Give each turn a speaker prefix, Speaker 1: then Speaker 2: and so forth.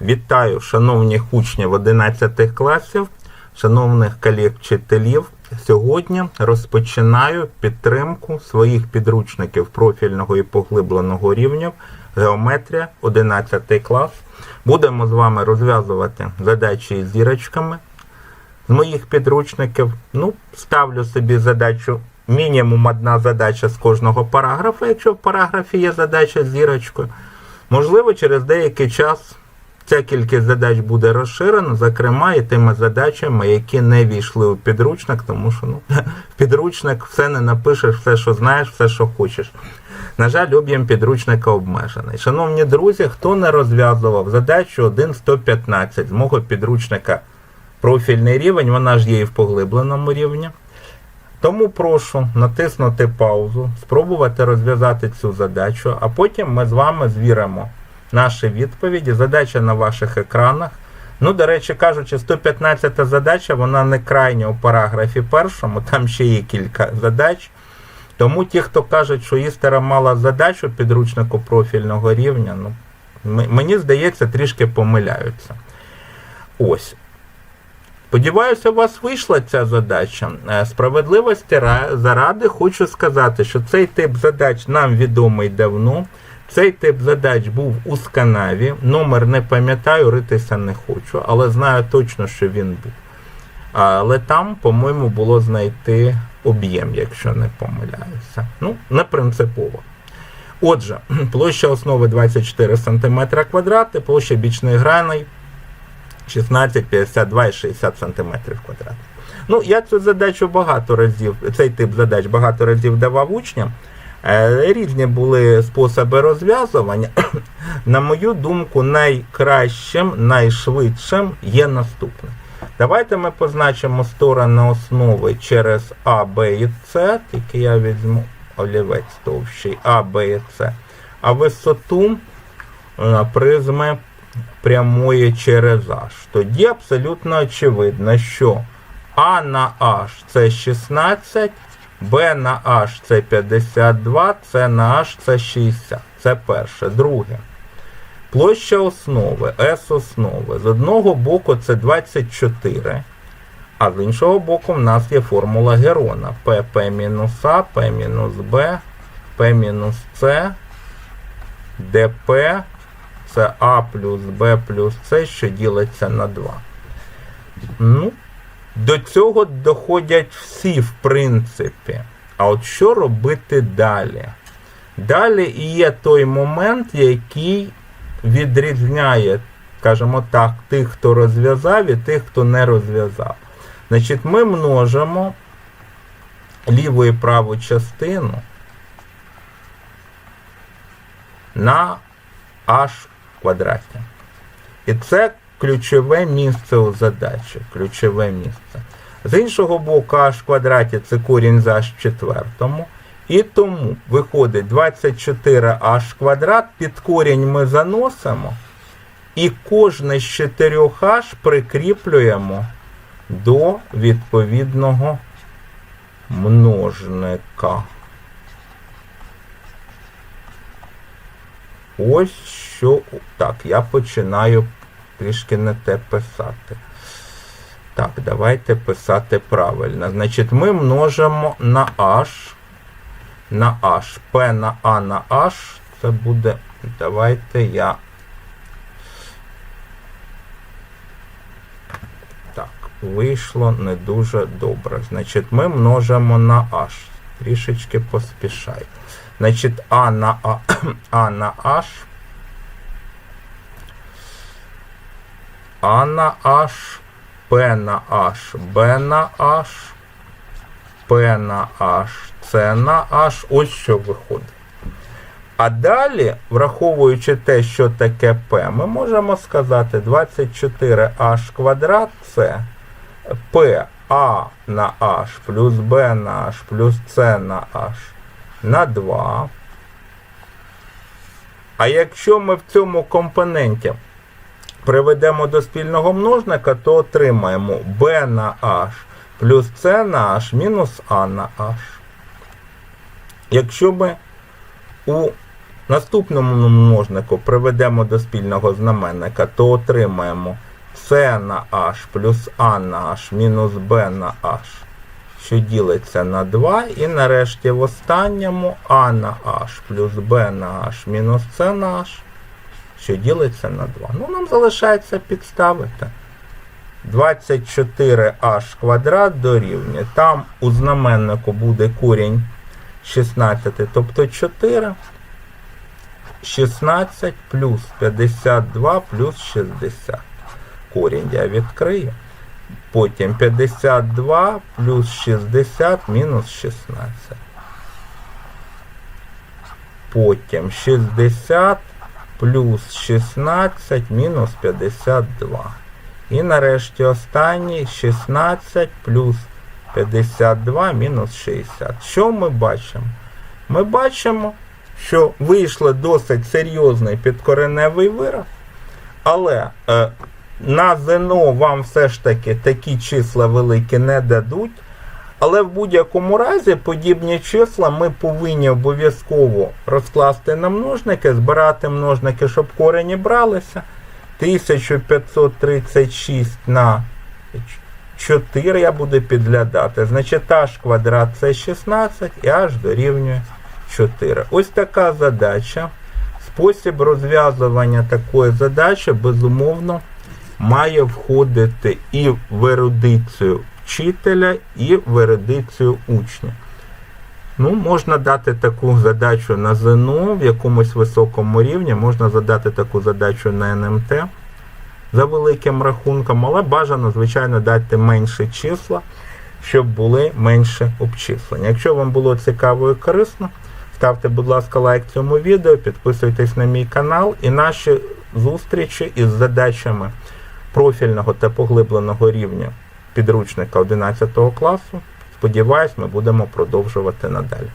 Speaker 1: Вітаю, шановних учнів 11 класів, шановних колег-вчителів. Сьогодні розпочинаю підтримку своїх підручників профільного і поглибленого рівнів геометрія 11 клас. Будемо з вами розв'язувати задачі із зірочками з моїх підручників. Ну, ставлю собі задачу мінімум одна задача з кожного параграфа, якщо в параграфі є задача з зірочкою. Можливо, через деякий час ця кількість задач буде розширена, зокрема і тими задачами, які не війшли у підручник, тому що ну, в підручник все не напишеш, все, що знаєш, все, що хочеш. На жаль, об'єм підручника обмежений. Шановні друзі, хто не розв'язував задачу 1.115 з мого підручника профільний рівень, вона ж є і в поглибленому рівні. Тому прошу натиснути паузу, спробувати розв'язати цю задачу, а потім ми з вами звіримо наші відповіді. Задача на ваших екранах. Ну, до речі, кажучи, 115 задача, вона не крайня у параграфі першому, там ще є кілька задач. Тому ті, хто кажуть, що істера мала задачу підручнику профільного рівня, ну, мені здається, трішки помиляються. Ось. Сподіваюся, у вас вийшла ця задача. Е, Справедливості заради хочу сказати, що цей тип задач нам відомий давно. Цей тип задач був у сканаві. Номер не пам'ятаю, ритися не хочу, але знаю точно, що він був. Але там, по-моєму, було знайти об'єм, якщо не помиляюся. Ну, не принципово. Отже, площа основи 24 см квадрати, площа бічних граней 16, 52 і 60 см квадратних. Ну, я цю задачу багато разів, цей тип задач багато разів давав учням. Е, Різні були способи розв'язування. На мою думку, найкращим, найшвидшим є наступне. Давайте ми позначимо сторони основи через А, Б і С, тільки я візьму олівець товщий А, Б і С. А висоту е, призми прямої через H. Тоді абсолютно очевидно, що А на H це 16, Б на H це 52, С на H це 60. Це перше. Друге. Площа основи, S основи. З одного боку це 24, а з іншого боку в нас є формула Герона. P, P мінус А, P мінус Б, P мінус С, ДП це А плюс Б плюс С, що ділиться на 2. Ну, до цього доходять всі, в принципі. А от що робити далі? Далі і є той момент, який відрізняє, скажімо так, тих, хто розв'язав, і тих, хто не розв'язав. Значить, ми множимо ліву і праву частину на h квадраті. І це ключове місце у задачі. Ключове місце. З іншого боку, h в квадраті це корінь з h в четвертому. І тому виходить 24h квадрат, під корінь ми заносимо. І кожне з 4h прикріплюємо до відповідного множника. Ось що. Так, я починаю трішки не те писати. Так, давайте писати правильно. Значить, ми множимо на h. На h. P на A на h. Це буде. Давайте я. Так, вийшло не дуже добре. Значить, ми множимо на h. Трішечки поспішаю. Значить, А на А, а на H. А на H, П на H, Б на H, П на H, С на H. Ось що виходить. А далі, враховуючи те, що таке P, ми можемо сказати 24h квадрат це P А на H плюс Б на H плюс С на H на 2. А якщо ми в цьому компоненті приведемо до спільного множника, то отримаємо b на h плюс c на h мінус a на h. Якщо ми у наступному множнику приведемо до спільного знаменника, то отримаємо С на H плюс А на H мінус Б на H, що ділиться на 2. І нарешті в останньому А на H плюс Б на H мінус С на H, що ділиться на 2. Ну, нам залишається підставити. 24h квадрат дорівнює. Там у знаменнику буде корінь 16, тобто 4. 16 плюс 52 плюс 60. Корінь я відкрию. Потім 52 плюс 60 мінус 16. Потім 60 плюс 16 мінус 52. І нарешті останній 16 плюс 52 мінус 60. Що ми бачимо? Ми бачимо, що вийшло досить серйозний підкореневий вираз, але е, на ЗНО вам все ж таки такі числа великі не дадуть. Але в будь-якому разі подібні числа ми повинні обов'язково розкласти на множники, збирати множники, щоб корені бралися. 1536 на 4 я буду підглядати. Значить, h квадрат це 16 і h дорівнює 4. Ось така задача. Спосіб розв'язування такої задачі, безумовно, має входити і в ерудицію вчителя, і в ерудицію учня. Ну, можна дати таку задачу на ЗНО в якомусь високому рівні, можна задати таку задачу на НМТ за великим рахунком, але бажано, звичайно, дати менше числа, щоб були менше обчислення. Якщо вам було цікаво і корисно, ставте, будь ласка, лайк цьому відео, підписуйтесь на мій канал і наші зустрічі із задачами профільного та поглибленого рівня підручника 11 класу. Сподіваюсь, ми будемо продовжувати надалі.